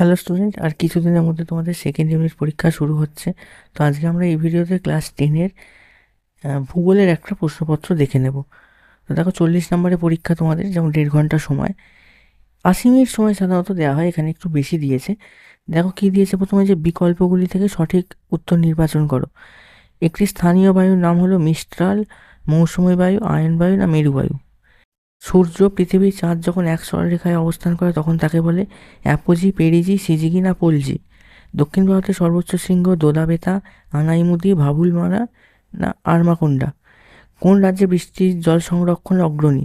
Hello student আর কিছুদিনের মধ্যে তোমাদের সেকেন্ড ইউনিট পরীক্ষা শুরু হচ্ছে। তো আজকে আমরা এই ভিডিওতে ক্লাস টেনের ভূগোলের একটা প্রশ্নপত্র দেখে নেব। তো দেখো, চল্লিশ নম্বরের পরীক্ষা তোমাদের, যেমন দেড় ঘণ্টা সময়। আশি মিনিট সময় সাধারণত দেওয়া হয়, এখানে একটু বেশি দিয়েছে। দেখো, কি দিয়েছে? প্রথমে যে বিকল্পগুলি থেকে সঠিক উত্তর নির্বাচন করো। একটি স্থানীয় বায়ুর নাম হলো মিস্ট্রাল মৌসুমী বায়ু, আয়ন বায়ু না মেরুবায়ু সূর্য পৃথিবী চাঁদ যখন এক সরলরেখায় অবস্থান করে, তখন তাকে বলে অ্যাপোজি, পেরিজি, সিজিগি না পলজি। দক্ষিণ ভারতের সর্বোচ্চ শৃঙ্গ দোদাবেতা, আনাইমুদি, ভাবুলমারা না আরমাকুন্ডা? কোন রাজ্যে বৃষ্টির জল সংরক্ষণ অগ্রণী?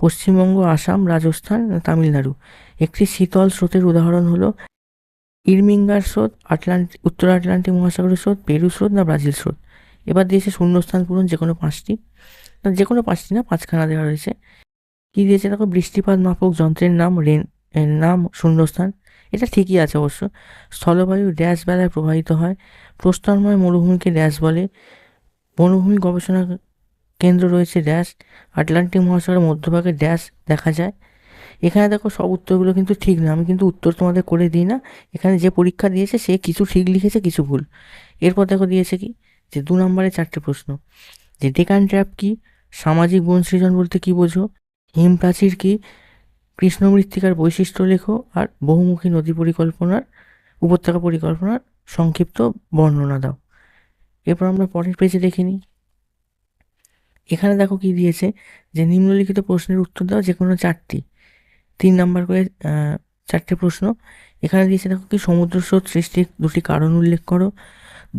পশ্চিমবঙ্গ, আসাম, রাজস্থান তামিলনাড়ু? একটি শীতল স্রোতের উদাহরণ হলো ইরমিঙ্গার স্রোত আটলান্টিক উত্তর আটলান্টিক মহাসাগরের স্রোত পেরু স্রোত না ব্রাজিল স্রোত? এবার দিয়েছে শূন্যস্থান পূরণ যে কোনো পাঁচটি, না যে কোনো পাঁচটি না, পাঁচখানা দেওয়া রয়েছে। কী দিয়েছে? দেখো, বৃষ্টিপাত মাপক যন্ত্রের নাম, রেন নাম শূন্যস্থান। এটা ঠিকই আছে অবশ্য। স্থলবায়ু ড্যাশ বেলায় প্রবাহিত হয়। প্রস্তরময় মরুভূমিকে ড্যাশ বলে। বনভূমি গবেষণা কেন্দ্র রয়েছে ড্যাশ। আটলান্টিক মহাসাগরের মধ্যভাগে ড্যাশ দেখা যায়। এখানে দেখো, সব উত্তরগুলো কিন্তু ঠিক না। আমি কিন্তু উত্তর তোমাদের করে দিই না। এখানে যে পরীক্ষা দিয়েছে, সে কিছু ঠিক লিখেছে, কিছু ভুল। এরপর দেখো, দিয়েছে কি? যে দু নম্বরে চারটে প্রশ্ন। যে ডেকান ট্র্যাপ কি? সামাজিক বন সৃজন বলতে কী বোঝো? হিম প্রাচীর কি? কৃষ্ণ মৃত্তিকার বৈশিষ্ট্য লেখো আর বহুমুখী নদী পরিকল্পনার, উপত্যকা পরিকল্পনার সংক্ষিপ্ত বর্ণনা দাও। এরপর আমরা পরের পেজে দেখে নিই। এখানে দেখো কি দিয়েছে যে নিম্নলিখিত প্রশ্নের উত্তর দাও যে কোনো চারটি। তিন নাম্বার করে চারটে প্রশ্ন। এখানে দিয়েছে দেখো কি, সমুদ্র স্রোত সৃষ্টির দুটি কারণ উল্লেখ করো।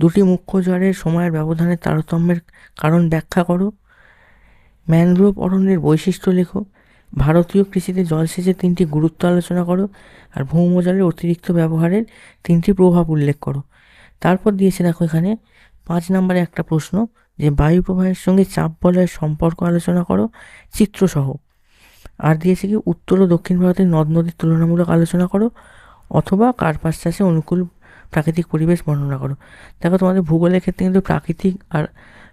দুটি মুখ্য জ্বরের সময়ের ব্যবধানের তারতম্যের কারণ ব্যাখ্যা করো। ম্যানগ্রোভ অরণ্যের বৈশিষ্ট্য লেখো। ভারতীয় কৃষিতে জলসেচের তিনটি গুরুত্ব আলোচনা করো আর ভৌমজলের অতিরিক্ত ব্যবহারের তিনটি প্রভাব উল্লেখ করো। তারপর দিয়েছে দেখো এখানে পাঁচ নম্বরে একটা প্রশ্ন যে বায়ু প্রবাহের সঙ্গে চাপ বলয়ের সম্পর্ক আলোচনা করো, চিত্রসহ। আর দিয়েছে কি উত্তর ও দক্ষিণ ভারতের নদ নদীর তুলনামূলক আলোচনা করো অথবা কার্পাস চাষে অনুকূল প্রাকৃতিক পরিবেশ বর্ণনা করো। দেখো তোমাদের ভূগোলের ক্ষেত্রে কিন্তু প্রাকৃতিক আর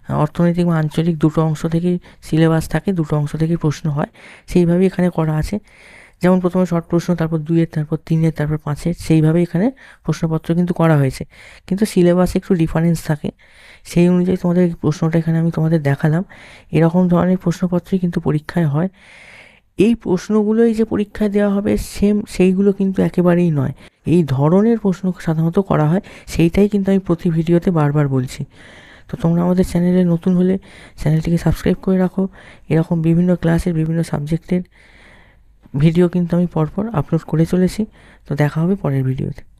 অর্থনৈতিক বা আঞ্চলিক দুটো অংশ থেকেই সিলেবাস থাকে, দুটো অংশ থেকেই প্রশ্ন হয়। সেইভাবেই এখানে করা আছে। যেমন প্রথমে শর্ট প্রশ্ন, তারপর দুইয়ের, তারপর তিনের, তারপর পাঁচের, সেইভাবেই এখানে প্রশ্নপত্র কিন্তু করা হয়েছে। কিন্তু সিলেবাসে একটু ডিফারেন্স থাকে। সেই অনুযায়ী তোমাদের প্রশ্নটা এখানে আমি তোমাদের দেখালাম। এরকম ধরনের প্রশ্নপত্রই কিন্তু পরীক্ষায় হয়। এই প্রশ্নগুলোই যে পরীক্ষায় দেওয়া হবে সেম সেইগুলো কিন্তু একেবারেই নয়। এই ধরনের প্রশ্ন সাধারণত করা হয়। সেইটাই কিন্তু আমি প্রতি ভিডিওতে বারবার বলছি। তো তোমরা আমাদের চ্যানেলে নতুন হলে চ্যানেলটিকে সাবস্ক্রাইব করে রাখো। এরকম বিভিন্ন ক্লাসের, বিভিন্ন সাবজেক্টের ভিডিও কিন্তু আমি পরপর আপলোড করে চলেছি। তো দেখা হবে পরের ভিডিওতে।